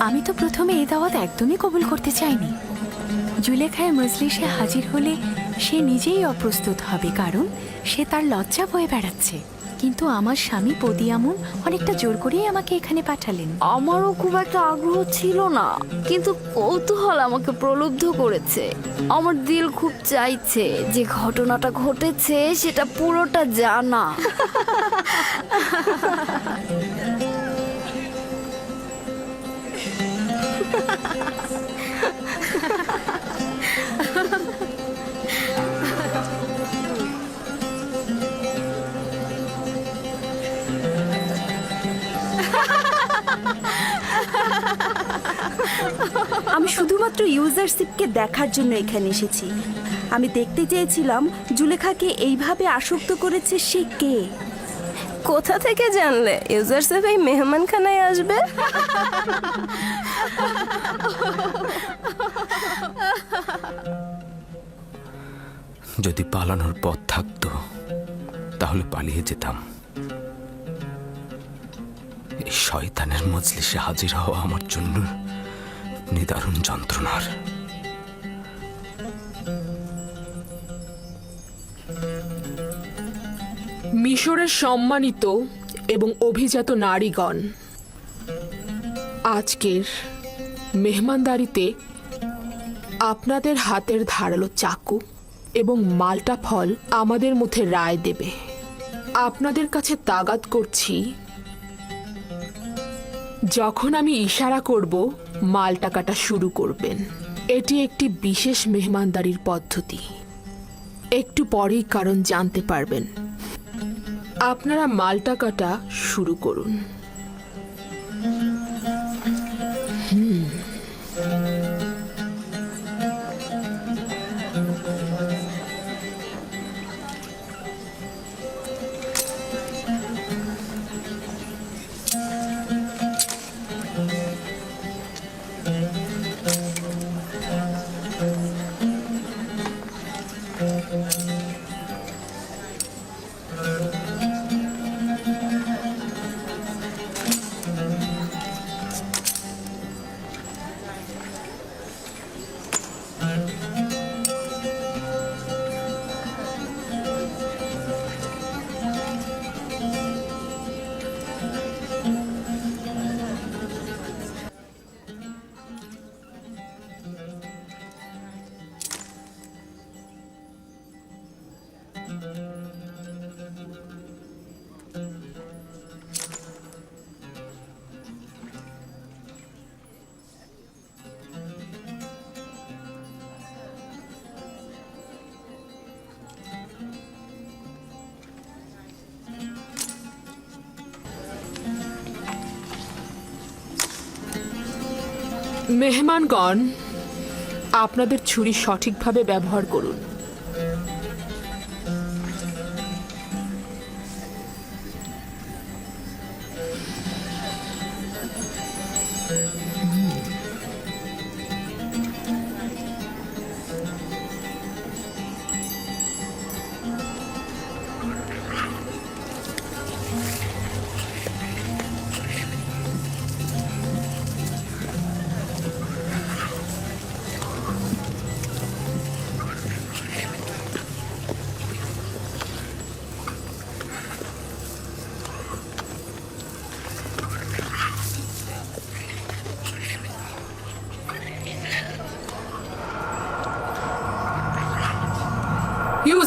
আমি তো প্রথমে এই দাওয়াত একদমই কবুল করতে চাইনি। জুলেখায় মজলিসে হাজির হলে সে নিজেই অপ্রস্তুত হবে কারণ সে তার লজ্জা বয়ে বেড়াচ্ছে। কিন্তু আমার স্বামী পদিয়ামুন অনেকটা জোর করেই আমাকে এখানে পাঠালেন। আমারও খুব একটা আগ্রহ ছিল না কিন্তু কৌতূহল আমাকে প্রলুব্ধ করেছে। আমার দিল খুব চাইছে যে ঘটনাটা ঘটেছে সেটা পুরোটা জানা। আমি শুধুমাত্র ইউজারশিপকে দেখার জন্য এখানে এসেছি। আমি দেখতে চেয়েছিলাম জুলেখাকে এইভাবে আসক্ত করেছে সে কে। কোথা থেকে জানলে? ইউজারসেফ এই মেহমানখানায় আসবে? যদি পালানোর পথ থাকতো, তাহলে পালিয়ে যেতাম। এই শয়তানের মজলিসে হাজির হওয়া আমার জন্য নিদারুণ যন্ত্রণার। মিশরের সম্মানিত এবং অভিজাত নারীগণ, আজকের মেহমানদারিতে আপনাদের হাতের ধারালো চাকু এবং মালটা ফল আমাদের মধ্যে রায় দেবে। আপনাদের কাছে তাগাদ করছি, যখন আমি ইশারা করব মালটা কাটা শুরু করবেন। এটি একটি বিশেষ মেহমানদারির পদ্ধতি। একটু পরেই কারণ জানতে পারবেন। আপনারা মালটা কাটা শুরু করুন। মেহমানগণ আপনাদের ছুরি সঠিকভাবে ব্যবহার করুন।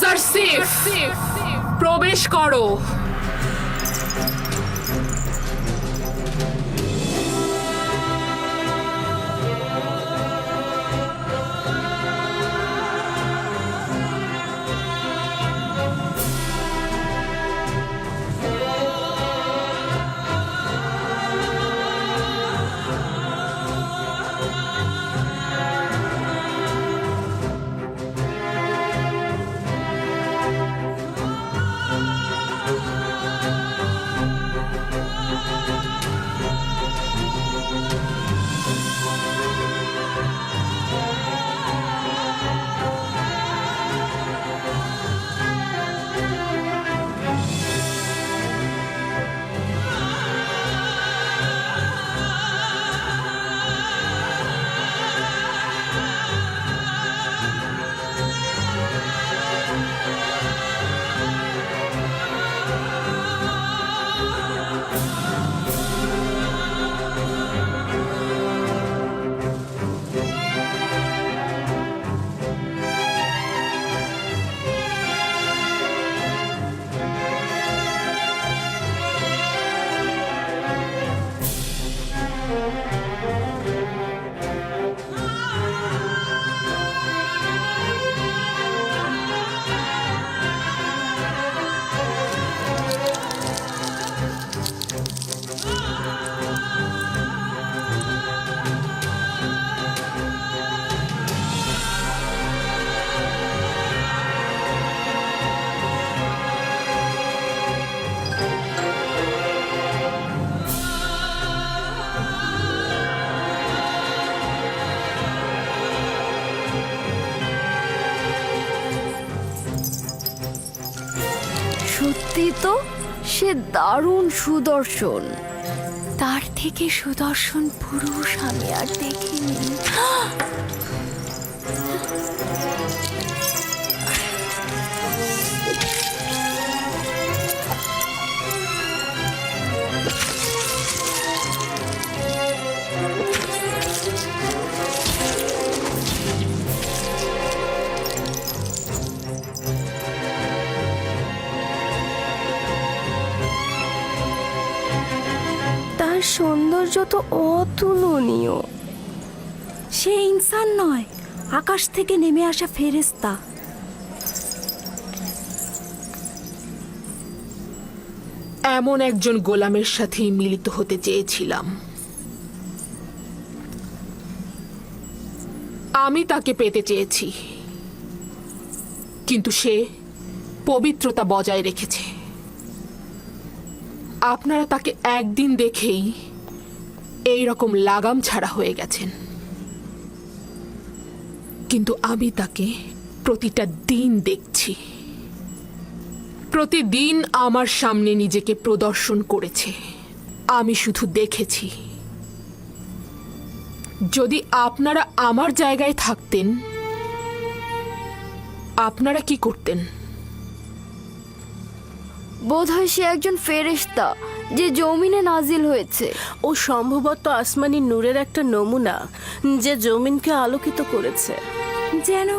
ইউজার সেফ প্রবেশ করো। সত্যি তো? সে দারুণ সুদর্শন। তার থেকে সুদর্শন পুরুষ আমি আর দেখিনি। তার সৌন্দর্য তো অতুলনীয়। সে ইনসান নয় আকাশ থেকে নেমে আসা ফেরেস্তা এমন একজন গোলামের সাথে মিলিত হতে চেয়েছিলাম। আমি তাকে পেতে চেয়েছি। কিন্তু সে পবিত্রতা বজায় রেখেছে। আপনারা তাকে একদিন দেখেই এই রকম লাগাম ছাড়া হয়ে গেছেন। কিন্তু আমি তাকে প্রতিটা দিন দেখছি। প্রতিদিন আমার সামনে নিজেকে প্রদর্শন করেছে। আমি শুধু দেখেছি। যদি আপনারা আমার জায়গায় থাকতেন, আপনারা কি করতেন? বোধহয় সে একজন ফেরেশতা যে জমিনে নাজিল হয়েছে। ও সম্ভবত আসমানি নূরের একটা নমুনা যে জমিনকে আলোকিত করেছে। যেন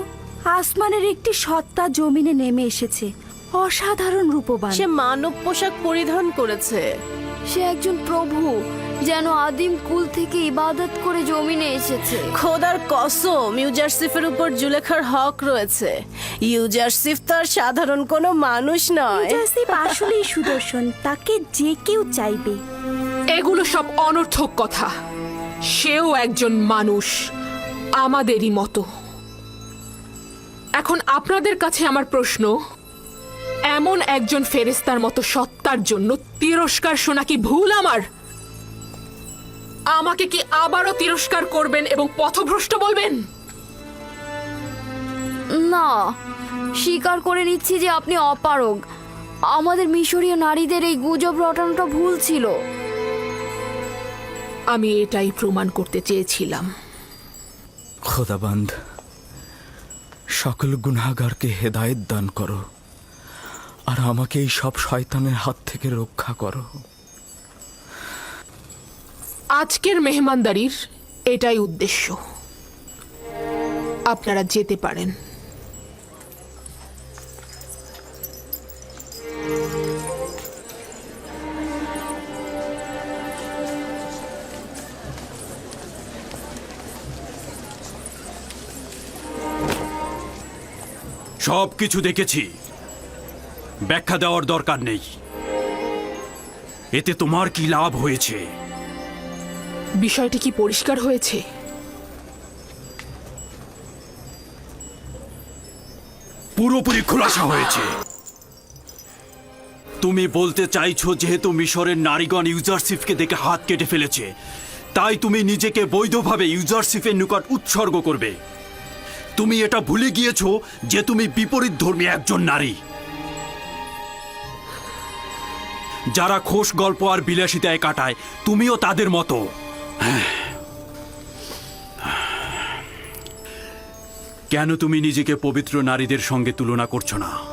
আসমানের একটি সত্তা জমিনে নেমে এসেছে অসাধারণ রূপবান। সে মানব পোশাক পরিধান করেছে। সে একজন প্রভু যেন আদিম কুল থেকে ইবাদত করে জমিনে এসেছে। খোদার কসম ইউজারসিফের উপর জুলেখার হক রয়েছে। ইউজারসিফ তো আর সাধারণ কোনো মানুষ নয়। ইউজারসিফ আসলেই সুদর্শন তাকে যে কেউ চাইবে। এগুলো সব অনর্থক কথা। সেও একজন মানুষ আমাদেরই মতো। এখন আপনাদের কাছে আমার প্রশ্ন এমন একজন ফেরেস্তার মতো সত্তার জন্য তিরস্কার শোনা কি ভুল আমার? আমাকে কি আবারও তিরস্কার করবেন এবং পথভ্রষ্ট বলবেন? না স্বীকার করে নিচ্ছি যে আপনি অপারগ। আমাদের মিশরীয় নারীদের এই গুজব রটানোটা ভুল ছিল। আমি এটাই প্রমাণ করতে চেয়েছিলাম। খোদাবান্ধ সকল গুনাগারকে হেদায়েত দান করো আর আমাকে এই সব শয়তানের হাত থেকে রক্ষা করো। আজকের মেহমানদারির এটাই উদ্দেশ্য। আপনারা যেতে পারেন। সব কিছু দেখেছি। ব্যাখ্যা দেওয়ার দরকার নেই। এতে তোমার কি লাভ হয়েছে? বিষয়টি কি পরিষ্কার হয়েছে? পুরোপুরি খোলাসা হয়েছে। তুমি বলতে চাইছো যেহেতু মিশরের নারীগণ ইউজারশিপকে দেখে হাত কেটে ফেলেছে, তাই তুমি নিজেকে বৈধভাবে ইউজারশিপের নিকট উৎসর্গ করবে। তুমি এটা ভুলে গিয়েছো যে তুমি বিপরীত ধর্মী একজন নারী। যারা খোশ গল্প আর বিলাসিতায় কাটায়, তুমিও তাদের মতো। কেন তুমি নিজেকে পবিত্র নারীদের সঙ্গে তুলনা করছ না?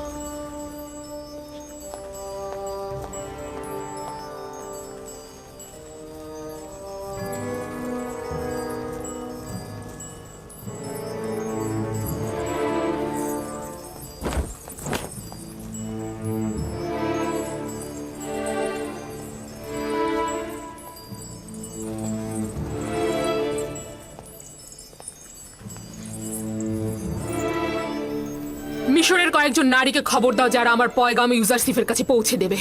নারীকে খবর দাও যারা আমার পয়গাম ইউজারসিফের কাছে পৌঁছে দেবে।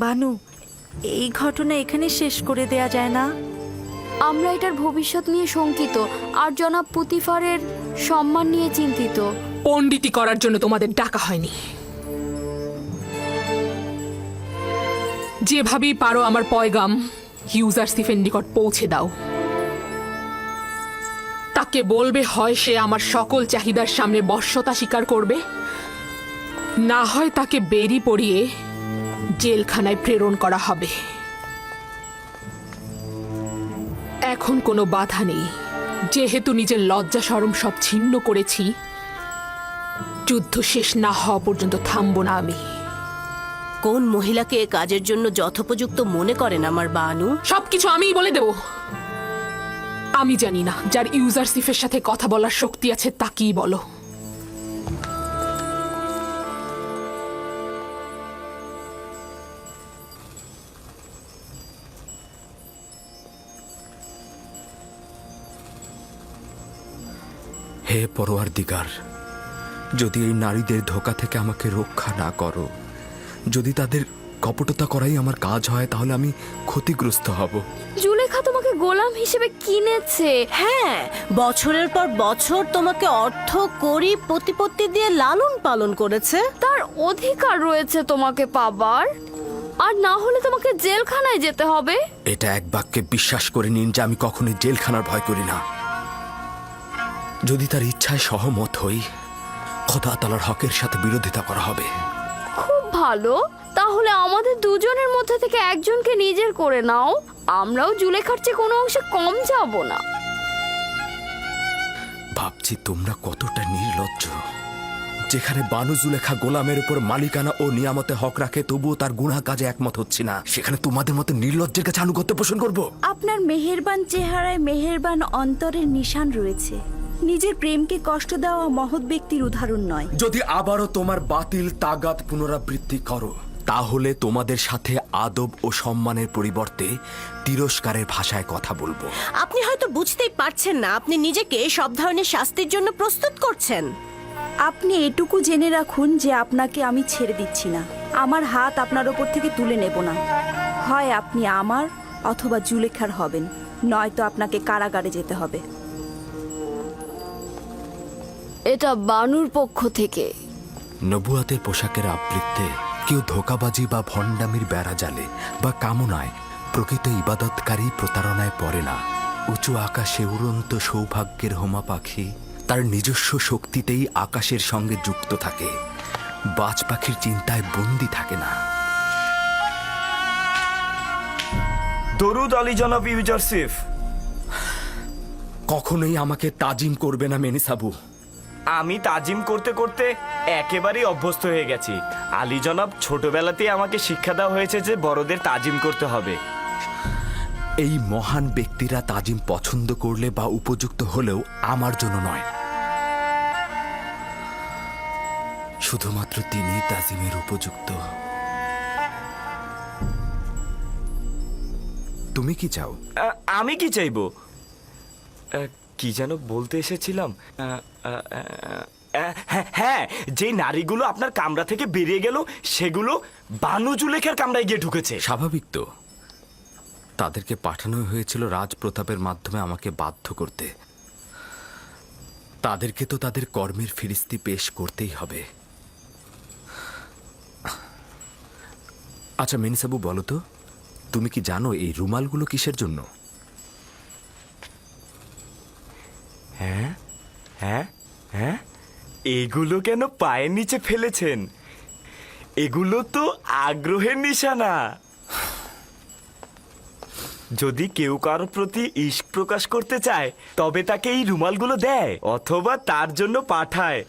বানু এই ঘটনা এখানে শেষ করে দেয়া যায় না। আমরা এটার ভবিষ্যৎ নিয়ে শঙ্কিত আর জনাব পুতিফারের সম্মান নিয়ে চিন্তিত। পণ্ডিতি করার জন্য তোমাদের ডাকা হয়নি। যেভাবেই পারো আমার পয়গাম ইউজারসিফের নিকট পৌঁছে দাও। তাকে বলবে হয় সে আমার সকল চাহিদার সামনে বশ্যতা স্বীকার করবে? না হয় তাকে বেরি পড়িয়ে জেলখানায় প্রেরণ করা হবে। এখন কোনো বাধা নেই। যেহেতু নিজের লজ্জা সরম সব ছিন্ন করেছি যুদ্ধ শেষ না হওয়া পর্যন্ত থামবো না আমি। কোন মহিলাকে এ কাজের জন্য যথোপযুক্ত মনে করেন আমার বানু? সবকিছু আমিই বলে দেব। আমি জানি না, যার ইউজারসিফের সাথে কথা বলার শক্তি আছে তাকেই বলো? হে পরোয়ার দিগার যদি এই নারীদের ধোকা থেকে আমাকে রক্ষা না করো, যদি তাদের কপটতা করাই আমার কাজ হয় তাহলে আমি ক্ষতিগ্রস্ত হব। জুলেখা তোমাকে গোলাম হিসেবে কিনেছে। হ্যাঁ বছরের পর বছর তোমাকে অর্থ করি প্রতিপত্তি দিয়ে লালন পালন করেছে। তার অধিকার রয়েছে তোমাকে পাবার। আর না হলে তোমাকে জেলখানায় যেতে হবে। এটা এক বাক্যে বিশ্বাস করে নিন যে আমি কখনোই জেলখানার ভয় করি না। যদি তার ইচ্ছায় সহমত হই খোদা তালার হকের সাথে বিরোধিতা করা হবে। খুব ভালো। তাহলে আমাদের দুজনের মধ্যে থেকে একজনকে নিজের করে নাও। আমরাও জুলেখার চেয়ে কোনো অংশে কম যাব না। ভাবছি তোমরা কতটা নির্লজ্জ। যেখানে বানু জুলেখা গোলামের উপর মালিকানা ও নিয়ামতে হক রাখে তবুও তার গুণা কাজে একমত হচ্ছে না। সেখানে তোমাদের মতো নির্লজ্জের কাছে আনুগত্য পোষণ করব? আপনার মেহেরবান চেহারায় মেহেরবান অন্তরের নিশান রয়েছে। নিজের প্রেমকে কষ্ট দেওয়া মহৎ ব্যক্তির উদাহরণ নয়। যদি আবারও তোমার বাতিল তাগাত পুনরাবৃত্তি করো তাহলে তোমাদের সাথে আদব ও সম্মানের পরিবর্তে তিরস্কারের ভাষায় কথা বলব। আপনি হয়তো বুঝতেই পারছেন না আপনি নিজেকে সব ধরনের শাস্তির জন্য প্রস্তুত করছেন। আপনি এটুকু জেনে রাখুন যে আপনাকে আমি ছেড়ে দিচ্ছি না। আমার হাত আপনার ওপর থেকে তুলে নেব না। হয় আপনি আমার অথবা জুলেখার হবেন নয়তো আপনাকে কারাগারে যেতে হবে। এটা বানুর পক্ষ থেকে। নবুয়াতের পোশাকের আবৃত্তে কেউ ধোকাবাজি বা ভণ্ডামির বেড়া জালে বা কামনায় প্রকৃত ইবাদতকারী প্রতারণায় পড়ে না। উঁচু আকাশে উড়ন্ত সৌভাগ্যের হোমা পাখি তার নিজস্ব শক্তিতেই আকাশের সঙ্গে যুক্ত থাকে। বাজ পাখির চিন্তায় বন্দি থাকে না। দরুদ আলী জনাব ইউজারসিফ কখনোই আমাকে তাজিম করবে না মেনিসাবু। আমি তাজিম করতে করতে একেবারেই অভ্যস্ত হয়ে গেছি। আলী জনাব ছোটবেলাতেই আমাকে শিক্ষা দেওয়া হয়েছে যে বড়দের তাজিম করতে হবে। এই মহান ব্যক্তিরা তাজিম পছন্দ করলে বা উপযুক্ত হলেও আমার জন্য নয়। শুধুমাত্র তিনি তাজিমের উপযুক্ত। তুমি কি চাও? আমি কি চাইব? কি যেন বলতে এসেছিলাম? হ্যাঁ, হ্যাঁ যে নারীগুলো আপনার কামরা থেকে বেরিয়ে গেল সেগুলো বানু জুলেখার কামরায় গিয়ে ঢুকেছে। স্বাভাবিক তো। তাদেরকে পাঠানো হয়েছিল রাজপ্রতাপের মাধ্যমে আমাকে বাধ্য করতে। তাদেরকে তো তাদের কর্মের ফিরিস্তি পেশ করতেই হবে। আচ্ছা মিনিসাবু বলো তো তুমি কি জানো এই রুমালগুলো কিসের জন্য? হ্যাঁ? হ্যাঁ? হ্যাঁ? এগুলো কেন পায়ের নিচে ফেলেছেন? এগুলো তো আগ্রহের নিশানা। যদি কেউ কারও প্রতি ইস্ক প্রকাশ করতে চায়, তবে তাকে এই রুমালগুলো দেয়, অথবা তার জন্য পাঠায়।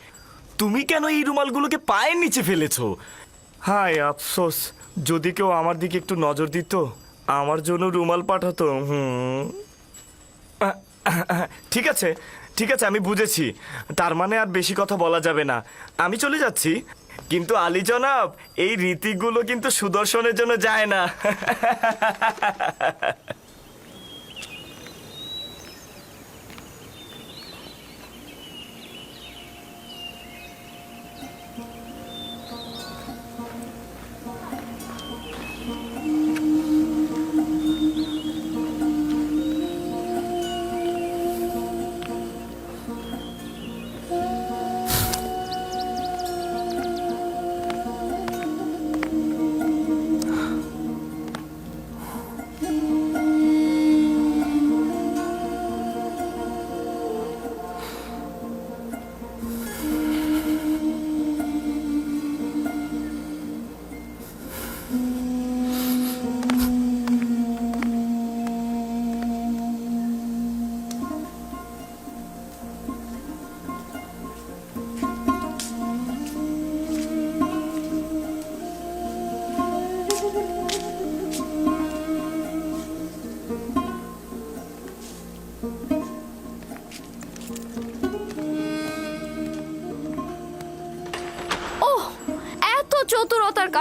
তুমি কেন এই রুমালগুলোকে পায়ের নিচে ফেলেছো? হায় আফসোস, যদি কেউ আমার দিকে একটু নজর দিত, আমার জন্য রুমাল পাঠাতো, হুম। ঠিক আছে ঠিক আছে, আমি বুঝেছি। তার মানে আর বেশি কথা বলা যাবে না। আমি চলে যাচ্ছি। কিন্তু আলী জনাব, এই রীতিগুলো কিন্তু সুদর্শনের জন্য যায় না।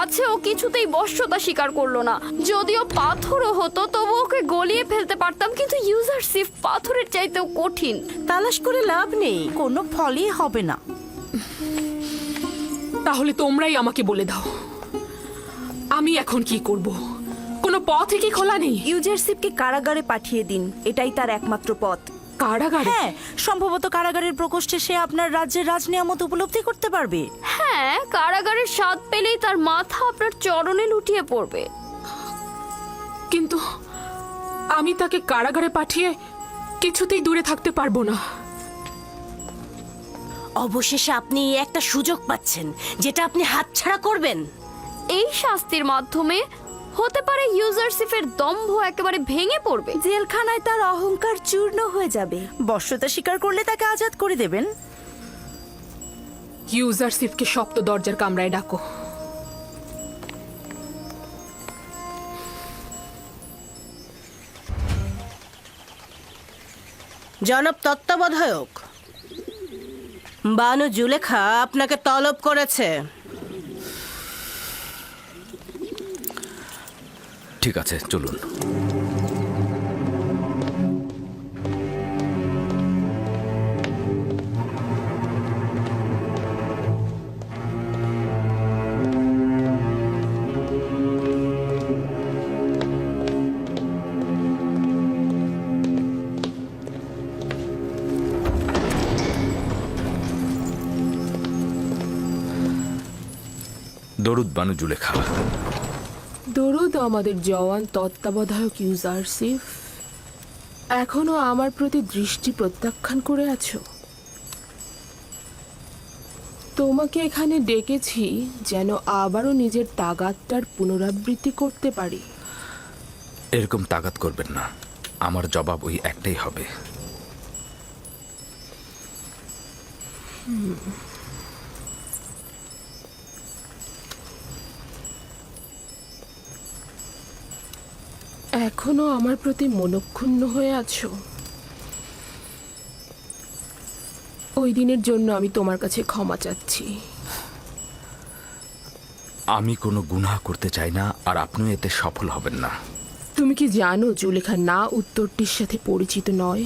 কাছে ও কিছুতেই বশ্যতা স্বীকার করল না। যদিও পাথরও হতো তবু ওকে গলিয়ে ফেলতে পারতাম কিন্তু ইউজার সিফ পাথরের চাইতেও কঠিন। তালাশ করে লাভ নেই কোনো ফলই হবে না। তাহলে তোমরাই আমাকে বলে দাও আমি এখন কি করব? কোনো পথ কি খোলা নেই? ইউজারশিপকে কারাগারে পাঠিয়ে দিন এটাই তার একমাত্র পথ। কারাগারে? হ্যাঁ সম্ভবত কারাগারের প্রকোষ্ঠে সে আপনার রাজ্যের রাজনিয়ামত উপলব্ধি করতে পারবে। হ্যাঁ কারাগারের স্বাদ পেলেই তার মাথা আপনার চরণে লুটিয়ে পড়বে। কিন্তু আমি তাকে কারাগারে পাঠিয়ে কিছুতেই দূরে থাকতে পারব না। অবশেষে আপনি একটা সুযোগ পাচ্ছেন যেটা আপনি হাতছাড়া করবেন। এই শাস্তির মাধ্যমে হতে পারে ইউজারশিপের দম্ভ একেবারে ভেঙে পড়বে। জেলখানায় তার অহংকার চূর্ণ হয়ে যাবে। বশ্যতা স্বীকার করলে তাকে আজাদ করে দেবেন। ইউজারশিপকে সপ্ত দরজার কামরায় ডাকো। জনাব তত্ত্বাবধায়ক। বানু জুলেখা আপনাকে তলব করেছে। ঠিক আছে চলুন। দরুদ বানু জুলেখা দরুদ আমাদের জওয়ান তত্ত্বাবধায়ক ইউজারশিপ এখনও আমার প্রতি দৃষ্টি প্রত্যাখ্যান করে আছো। তোমাকে এখানে ডেকেছি যেন আবারও নিজের তাগাতটার পুনরাবৃত্তি করতে পারি। এরকম তাগাত করবেন না। আমার জবাব ওই একটাই হবে। এখনও আমার প্রতি মনক্ষুণ্ণ হয়ে আছো? ওই দিনের জন্য আমি তোমার কাছে ক্ষমা চাচ্ছি। আমি কোনো গুনাহ করতে চাই না আর আপনিও এতে সফল হবেন না। তুমি কি জানো জুলেখা না উত্তরটির সাথে পরিচিত নয়।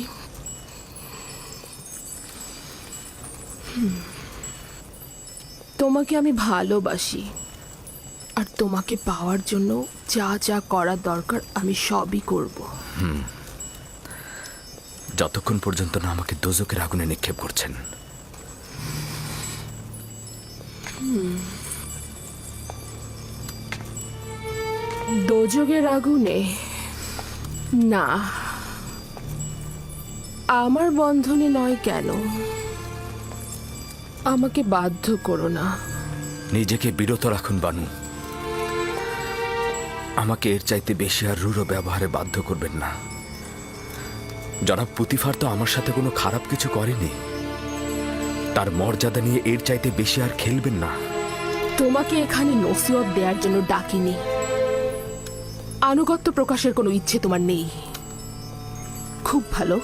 তোমাকে আমি ভালোবাসি। আর তোমাকে পাওয়ার জন্য যা যা করার দরকার আমি সবই করব। যতক্ষণ পর্যন্ত না আমাকে দোজকের আগুনে নিক্ষেপ করছেন। দোজগের আগুনে? না। আমার বন্ধনে নয় কেন? আমাকে বাধ্য করো না। নিজেকে বিরত রাখুন বানু। আমাকে এর চাইতে বেশি আর রূঢ় ব্যবহারে বাধ্য করবেন না। জনাব পুতিফার তো আমার সাথে কোনো খারাপ কিছু করেনি। তার মর্যাদা নিয়ে এর চাইতে বেশি আর খেলবেন না। তোমাকে এখানে নসিহত দেওয়ার জন্য ডাকিনি। আনুগত্য প্রকাশের কোনো ইচ্ছে তোমার নেই। খুব ভালো।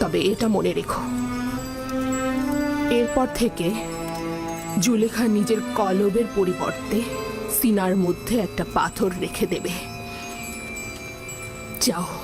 তবে এটা মনে রেখো। এরপর থেকে জুলেখা নিজের কলবের পরিবর্তে সিনার মধ্যে একটা পাথর রেখে দেবে। যাও।